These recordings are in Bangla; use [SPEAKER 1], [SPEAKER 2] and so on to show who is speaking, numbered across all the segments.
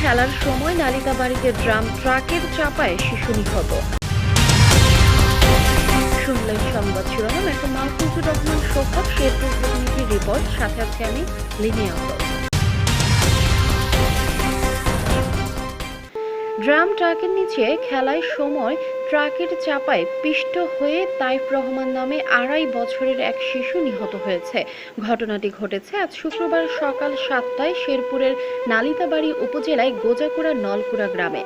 [SPEAKER 1] খেলার সময় নালিতা বাড়িতে ড্রাম ট্রাকের চাপায় শিশু নিহত। শুনলেন সংবাদ শিরোনাম, এখন মাহফুজুর রহমান সোফা শেরপুর রিপোর্ট, সাথে আছি আমি লিনিয়া ড্রাম ট্রাকের নিচে খেলায় সময় ট্রাকের চাপায় পিষ্ট হয়ে তাইফ রহমান নামে আড়াই বছরের এক শিশু নিহত হয়েছে। ঘটনাটি ঘটেছে আজ শুক্রবার সকাল সাতটায় শেরপুরের নালিতাবাড়ি উপজেলায় গোজাকুড়া নলকুড়া গ্রামে।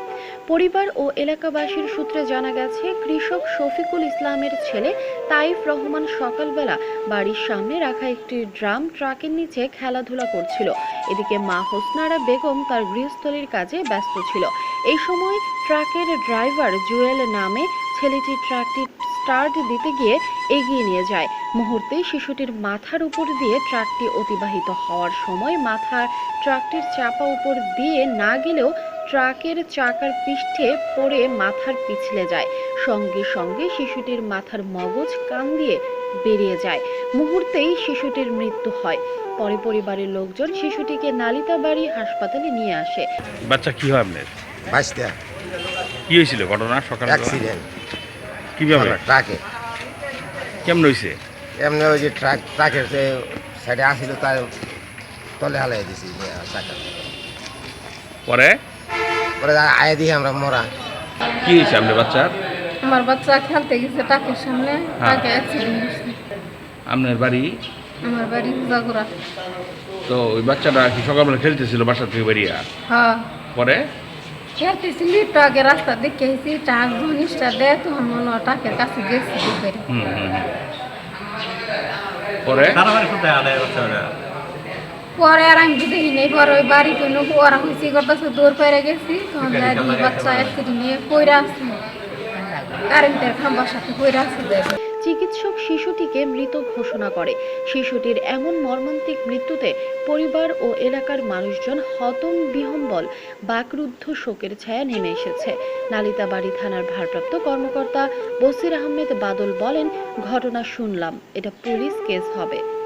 [SPEAKER 1] পরিবার ও এলাকাবাসীর সূত্রে জানা গেছে, কৃষক শফিকুল ইসলামের ছেলে তাইফ রহমান সকালবেলা বাড়ির সামনে রাখা একটি ড্রাম ট্রাকের নিচে খেলাধুলা করছিল। এদিকে মা হোসনারা বেগম তার গৃহস্থলীর কাজে ব্যস্ত ছিল। এই সময় ট্রাকের ড্রাইভার জুয়েল নামে ছেলেটি ট্রাকটি স্টার্ট দিতে গিয়ে এগিয়ে নিয়ে যায়। মুহূর্তে শিশুটির মাথার উপর দিয়ে ট্রাকটি অতিবাহিত হওয়ার সময় মাথার ট্রাকটির চাপা উপর দিয়ে না গেলেও ট্রাকের চাকার পৃষ্ঠে পড়ে মাথার পিছলে যায়। সঙ্গে সঙ্গে শিশুটির মাথার মগজ কান দিয়ে বেরিয়ে যায়। মুহূর্তেই শিশুটির মৃত্যু হয়। পরে পরিবারের লোকজন শিশুটিকে নালিতাবাড়ি হাসপাতালে নিয়ে আসে।
[SPEAKER 2] বাচ্চা কি হয় আপনার?
[SPEAKER 3] বাইশটা
[SPEAKER 2] কি হয়েছিল ঘটনা? সকালে
[SPEAKER 3] অ্যাক্সিডেন্ট।
[SPEAKER 2] কীভাবে
[SPEAKER 3] ট্রাকে।
[SPEAKER 2] কেমন হয়েছে
[SPEAKER 3] এমনি ওই যে ট্রাক ট্রাকের যে সাইডে আসছিল তার তলে হালাই দিছি চাকা।
[SPEAKER 2] পরে?
[SPEAKER 3] পরে আয় দিয়ে আমরা মরা।
[SPEAKER 2] কি হয়েছে আপনার বাচ্চার?
[SPEAKER 4] আমার বাচ্চা খেলতে গেছে টাকের সামনে টাকে অ্যাক্সিডেন্ট হয়েছে।
[SPEAKER 2] আপনার বাড়ি?
[SPEAKER 4] আমার বাড়ি জাগুরা।
[SPEAKER 2] তো ওই বাচ্চাটা কি সকালবেলা খেলতেছিল বাসা থেকে বেরিয়ে?
[SPEAKER 4] হ্যাঁ।
[SPEAKER 2] পরে?
[SPEAKER 4] খেলতেছিলি টাকে রাস্তা দেখে এসেছি টাক জিনিসটা দেয় তো মনে হয় টাকের কাছে গেছি
[SPEAKER 2] হুম হুম হুম। পরে?
[SPEAKER 4] পরে আর আমি দেখি নেই পরে ওই বাড়ি কোনো ওরা হয়েছি করতেছে দৌড় পেরে গেছি তখন যাই বাচ্চা অ্যাক্সিডেন্ট নিয়ে পইরা আছে। কারেন্টের খাম্বার সাথে আছে
[SPEAKER 1] চিকিৎসক শিশুটিকে মৃত ঘোষণা করে। শিশুটির এমন মর্মান্তিক মৃত্যুতে পরিবার ও এলাকার মানুষজন হতম বিহম্বল। বাকরুদ্ধ শোকের ছায়া নেমে এসেছে। নালিতাবাড়ি থানার ভারপ্রাপ্ত কর্মকর্তা বসির আহমেদ বাদল বলেন, ঘটনা শুনলাম। এটা পুলিশ কেস হবে।